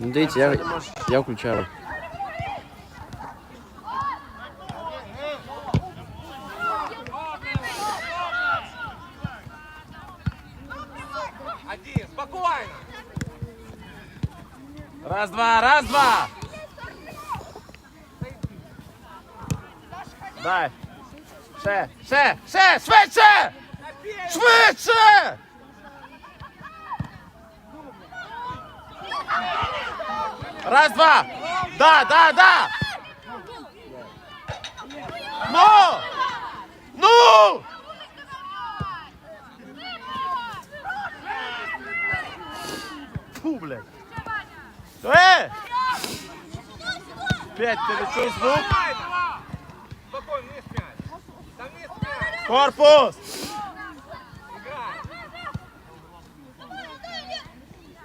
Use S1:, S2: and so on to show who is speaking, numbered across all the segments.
S1: Ну дивіться, я, я включаю.
S2: Раз, два, раз, два. Дай. Ще, ще, ще, швидше! Швидше! Раз, два. Да, да, да. Ну! Ну! Фу, блядь. Э! Пять, ты ли звук?
S3: Спокойно, не спять. Там не спять.
S2: Корпус!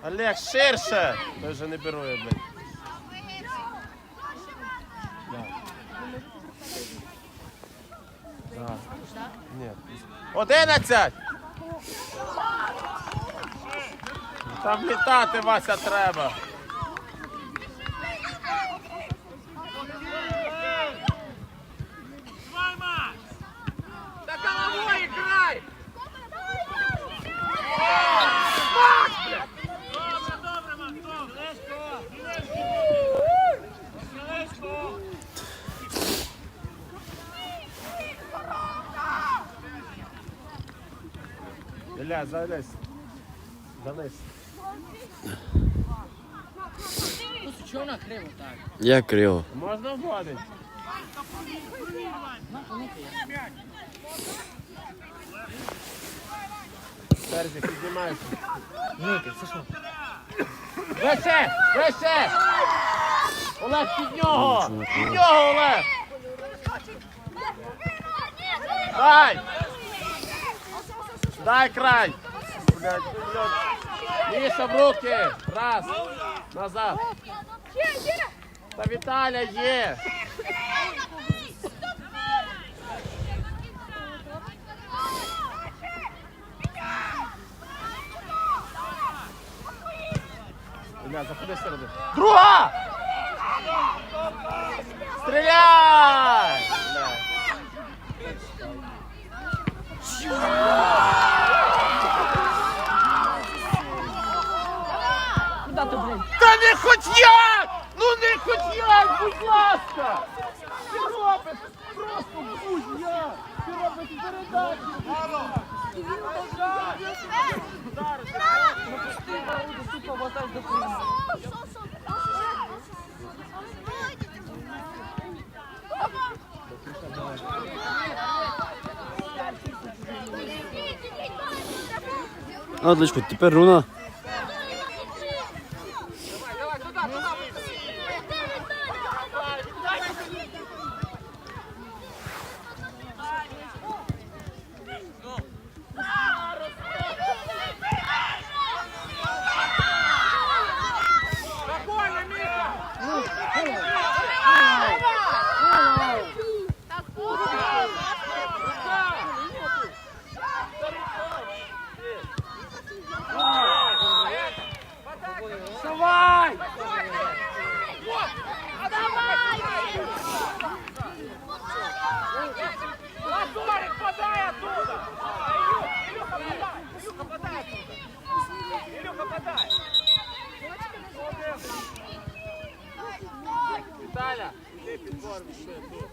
S2: Олег, ширше! Той же не беру я, блядь. Нет. Одинадцять! Там літати, Вася, треба. Ілля, залезь. Залезь.
S4: Чого вона криво так?
S1: Я криво.
S2: Можна вводити? Серзі, піднімайся.
S4: Вийти, це що?
S2: Вище! Вище! Олег, під нього! Під нього, Олег! Дай! Дай край! Блядь, блядь. Міша, в руки! Раз! Назад! Та Віталя є! Бля, заходи всередину. Друга! Стреляй! Бля. Не хоч як! Ну не хоч як, будь ласка! Ти робиш просто будь як! Ти робиш передачу!
S4: Сука, вотай до криво.
S1: Отличко, тепер руна.
S2: Давай!
S3: Лазорик, подай оттуда! Илюха, подай! Илюха, подай оттуда! Илюха, подай!
S2: Віталя, іди підбор, ще тут.